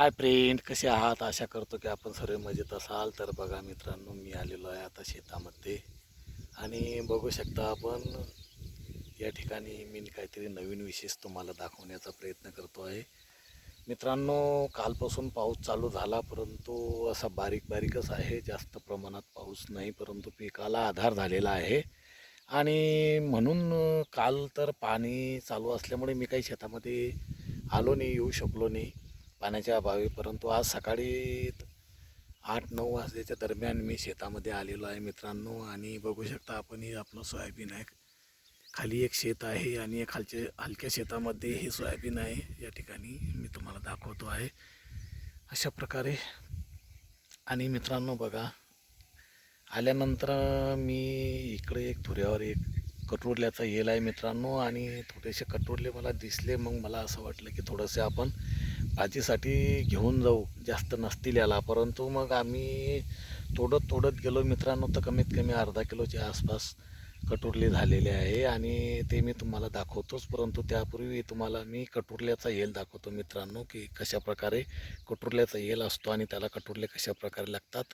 Hi friend कसे आहात? आशा करतो की आपण सर्व मजेत असाल. तर बघा मित्रांनो मी आलेलो आहे आता शेतामध्ये. आणि बघू शकता आपण या ठिकाणी मी काहीतरी नवीन विशेष तुम्हाला दाखवण्याचा प्रयत्न करतो आहे. मित्रांनो कालपासून पाऊस चालू झाला परंतु असा बारीक बारीकच आहे. जास्त प्रमाणात पाऊस नाही परंतु पिकाला आधार झालेला आहे. आणि म्हणून काल तर पाणी चालू असल्यामुळे मी काही शेतामध्ये आलो नाही येऊ शकलो नाही. पाण्याच्या अभावी परंतु आज सकाळी आठ नऊ वाजल्याच्या दरम्यान मी शेतामध्ये आलेलो आहे मित्रांनो. आणि बघू शकता आपण हे आपलं सोयाबीन आहे. खाली एक शेत आहे आणि खालच्या हलक्या शेतामध्ये हे सोयाबीन आहे. या ठिकाणी मी तुम्हाला दाखवतो आहे. अशा प्रकारे. आणि मित्रांनो बघा आल्यानंतर मी इकडे एक थोड्यावर एक कटोरल्याचा येल आहे मित्रांनो आणि थोडेसे कटोरले मला दिसले. मग मला असं वाटलं की थोडंसं आपण भाजीसाठी घेऊन जाऊ. जास्त नसतील याला. परंतु मग आम्ही तोडत तोडत गेलो मित्रांनो. तर कमीत कमी अर्धा किलोच्या आसपास कटोरले झालेले आहे आणि ते मी तुम्हाला दाखवतोच. परंतु त्यापूर्वी तुम्हाला मी कटोरल्याचा येल दाखवतो मित्रांनो की कशा प्रकारे कटोरल्याचा येल असतो आणि त्याला कटोरले कशा प्रकारे लागतात.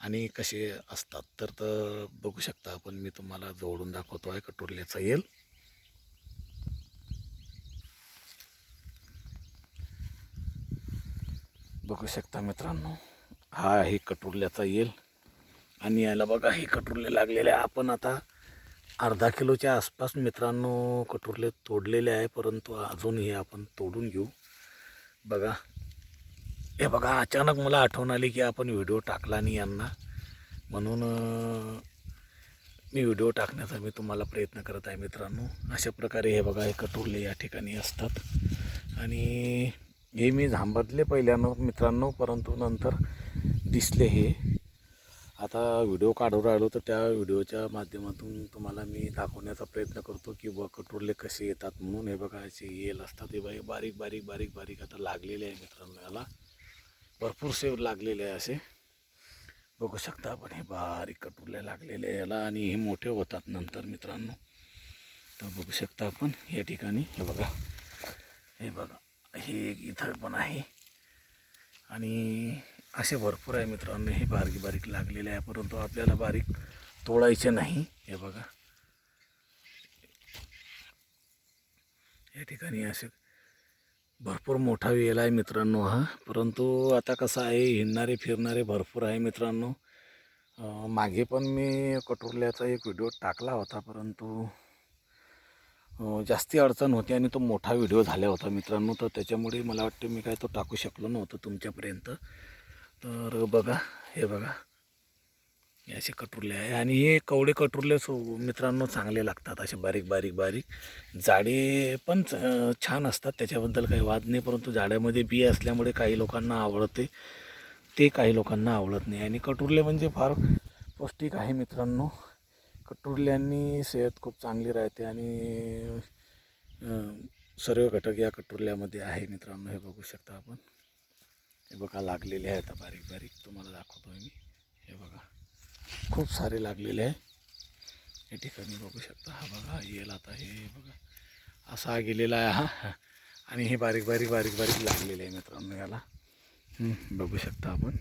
आणि कसे असतात तर तर बघू शकता आपण. मी तुम्हाला जवळून दाखवतो आहे कटोरल्याचा येल. बघू शकता मित्रांनो हा आहे कटोरल्याचा येल. आणि याला बघा हे कटोरले लागलेले आहे. आपण आता अर्धा किलोच्या आसपास मित्रांनो कटोरले तोडलेले आहे परंतु अजूनही आपण तोडून घेऊ. बघा हे बघा अचानक मला आठवण आली की आपण व्हिडिओ टाकला नाही यांना. म्हणून मी व्हिडिओ टाकण्याचा मी तुम्हाला प्रयत्न करत आहे मित्रांनो. अशा प्रकारे हे बघा हे कटोरले या ठिकाणी असतात. आणि हे मी झांबतले पहिल्यानं मित्रांनो परंतु नंतर दिसले हे. आता व्हिडिओ काढून राहिलो तर त्या व्हिडिओच्या माध्यमातून तुम्हाला मी दाखवण्याचा प्रयत्न करतो की ब कटोरले कसे येतात म्हणून. हे बघा असे येल असतात. हे बाई बारीक बारीक बारीक बारीक आता लागलेले आहे मित्रांनो याला. भरपूर सेव लागलेले आहे असे. बघू शकता आपण हे बारीक कटुरल्या लागलेले आहे याला आणि हे मोठे होतात नंतर मित्रांनो. तर बघू शकता आपण या ठिकाणी हे बघा. हे बघा हे एक इथं पण आहे. आणि असे भरपूर आहे मित्रांनो हे बारीक बारीक लागलेले आहे परंतु आपल्याला बारीक तोडायचे नाही. हे बघा. या ठिकाणी असे भरपूर मोठा वेल आहे मित्रांनो हा. परंतु आता कसं आहे हिंडणारे फिरणारे भरपूर आहे मित्रांनो. मागे पण मी कटोरल्याचा एक व्हिडिओ टाकला होता परंतु जास्ती अडचण होती आणि तो मोठा व्हिडिओ झाला होता मित्रांनो. तर त्याच्यामुळे मला वाटते मी काय तो टाकू शकलो नव्हतं तुमच्यापर्यंत. तर बघा हे बघा. हे असे कटुरले आहे. आणि हे कवडे कटुरले सो मित्रांनो चांगले लागतात. असे बारीक बारीक बारीक. जाडे पण च- छान असतात. त्याच्याबद्दल काही वाद नाही. परंतु जाड्यामध्ये बी असल्यामुळे काही लोकांना आवडते. ते काही लोकांना आवडत नाही. आणि कटुरले म्हणजे फार पौष्टिक आहे मित्रांनो. कटुरल्यांनी सेहत खूप चांगली राहते आणि सर्व घटक या कटुरल्यामध्ये आहे मित्रांनो. हे बघू शकता आपण. हे बघा लागलेले आहेत आता बारीक बारीक. तुम्हाला दाखवतो मी. हे बघा. खूप सारे लागलेले आहे. या ठिकाणी बघू शकता हा बघा येईल आता हे बघा. असा गेलेला आहे हा. आणि हे बारीक बारीक बारीक बारीक लागलेले आहे मित्रांनो याला. बघू शकता आपण.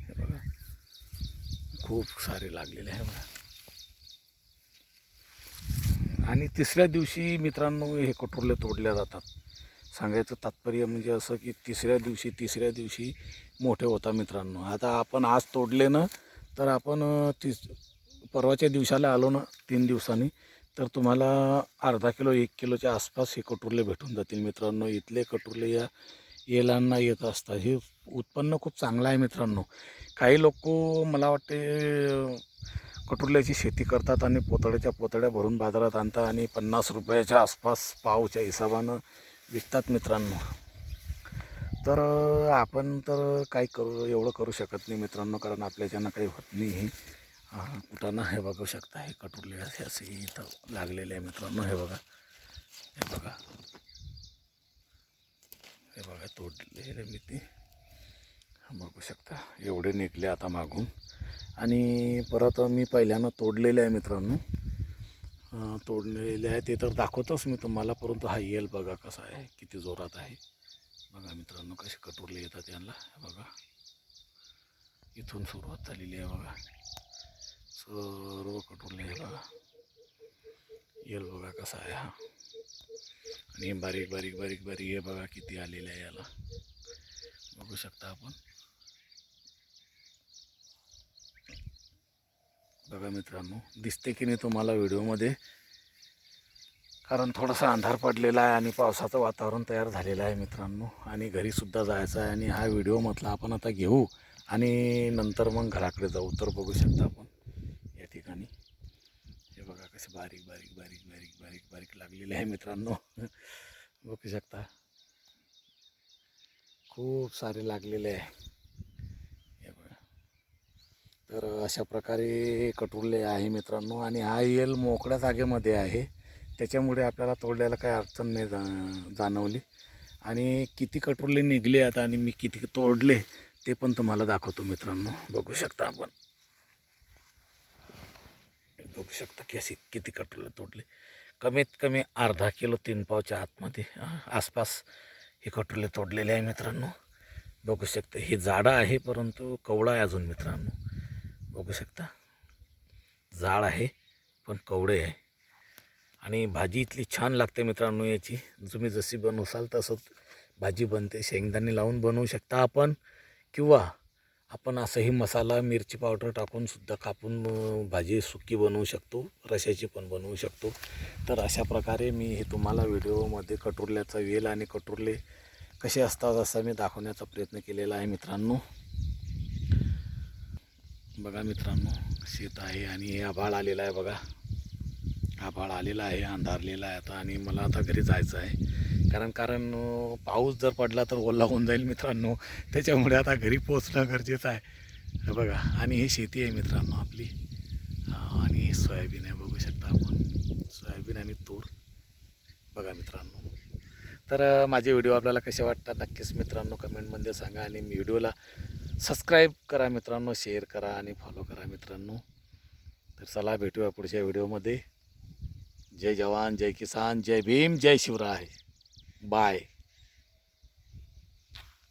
हे बघा. खूप सारे लागलेले आहे बघा. आणि तिसऱ्या दिवशी मित्रांनो हे कटोरले तोडल्या जातात. सांगायचं तात्पर्य म्हणजे असं की तिसऱ्या दिवशी तिसऱ्या दिवशी मोठे होता मित्रांनो. आता आपण आज तोडले ना तर आपण तीस परवाच्या दिवसाला आलो ना तीन दिवसांनी तर तुम्हाला अर्धा किलो एक किलोच्या आसपास हे कटुरले भेटून जातील. मित्रांनो इथले कटुरले या येलांना येत असतात. हे उत्पन्न खूप चांगलं आहे मित्रांनो. काही लोक मला वाटते कटुरल्याची शेती करतात आणि पोतड्याच्या पोतड्या भरून बाजारात आणतात आणि पन्नास रुपयाच्या आसपास पावच्या हिशोबानं विकतात मित्रांनो. तर आपण तर काही करू एवढं करू शकत नाही मित्रांनो कारण आपल्याच्यानं काही होत नाही हे कुठं हे बघू शकता हे कटुरले असे असे इथं लागलेले आहे मित्रांनो हे बघा. हे बघा. हे बघा तोडलेले मी ते. बघू शकता. एवढे निघले आता मागून. आणि परत मी पहिल्यानं तोडलेले आहे मित्रांनो. तोडलेले आहे ते तर दाखवतोच मी तुम्हाला परंतु हा येल बघा कसा आहे किती जोरात आहे. बघा मित्रांनो कसे कटोरले येतात यांना. बघा. इथून सुरुवात झालेली आहे बघा. सर्व कटोरले आहे बघा. येल बघा कसा आहे हा. आणि बारीक बारीक बारीक बारीक हे बघा किती आलेलं आहे याला. बघू शकता आपण. बघा मित्रांनो दिसते की नाही तुम्हाला व्हिडिओमध्ये? कारण थोडासा अंधार पडलेला आहे आणि पावसाचं वातावरण तयार झालेलं आहे मित्रांनो. आणि घरीसुद्धा जायचं आहे आणि हा व्हिडिओ म्हटला आपण आता घेऊ आणि नंतर मग घराकडे जाऊ. तर बघू शकता आपण या ठिकाणी. हे बघा कसं बारीक बारीक बारीक बारीक बारीक बारीक लागलेले आहे मित्रांनो. बघू शकता. खूप सारे लागलेले आहे. हे बघा. तर अशा प्रकारे कटुरले आहे मित्रांनो. आणि हा येल मोकळ्या जागेमध्ये आहे. त्याच्यामुळे आपल्याला तोडल्याला काही अडचण नाही जा जाणवली. आणि किती कटोरले निघले आता आणि मी किती तोडले ते पण तुम्हाला दाखवतो मित्रांनो. बघू शकता आपण. बघू शकता की असे किती कटोरले तोडले. कमीत कमी अर्धा किलो तीन पावच्या आतमध्ये आसपास हे कटोरले तोडलेले आहे मित्रांनो. बघू शकता हे जाडं आहे परंतु कवडा आहे अजून मित्रांनो. बघू शकता. जाड आहे पण कवडे आहे. आणि भाजी इथली छान लागते मित्रांनो याची. तुम्ही जशी बनवसाल तसंच भाजी बनते. शेंगदाणे लावून बनवू शकता आपण. किंवा आपण असंही मसाला मिरची पावडर टाकूनसुद्धा कापून भाजी सुकी बनवू शकतो. रशाची पण बनवू शकतो. तर अशा प्रकारे मी हे तुम्हाला व्हिडिओमध्ये कटुरल्याचा वेल आणि कटुरले कसे असतात असा मी दाखवण्याचा प्रयत्न केलेला आहे मित्रांनो. बघा मित्रांनो शेत आहे आणि हे आभाळ आलेलं आहे बघा. आभाळ आलेला आहे अंधारलेला आहे आता आणि मला आता घरी जायचं आहे. कारण कारण पाऊस जर पडला तर ओला होऊन जाईल मित्रांनो. त्याच्यामुळे आता घरी पोचणं गरजेचं आहे. बघा आणि ही शेती आहे मित्रांनो आपली. आणि हे सोयाबीन आहे बघू शकता आपण. सोयाबीन आणि तूर. बघा मित्रांनो. तर माझे व्हिडिओ आपल्याला कसे वाटतात नक्कीच मित्रांनो कमेंटमध्ये सांगा आणि मी व्हिडिओला सबस्क्राईब करा मित्रांनो शेअर करा आणि फॉलो करा मित्रांनो. तर चला भेटूया पुढच्या व्हिडिओमध्ये. जय जवान जय किसान जय भीम जय शिवराय. बाय.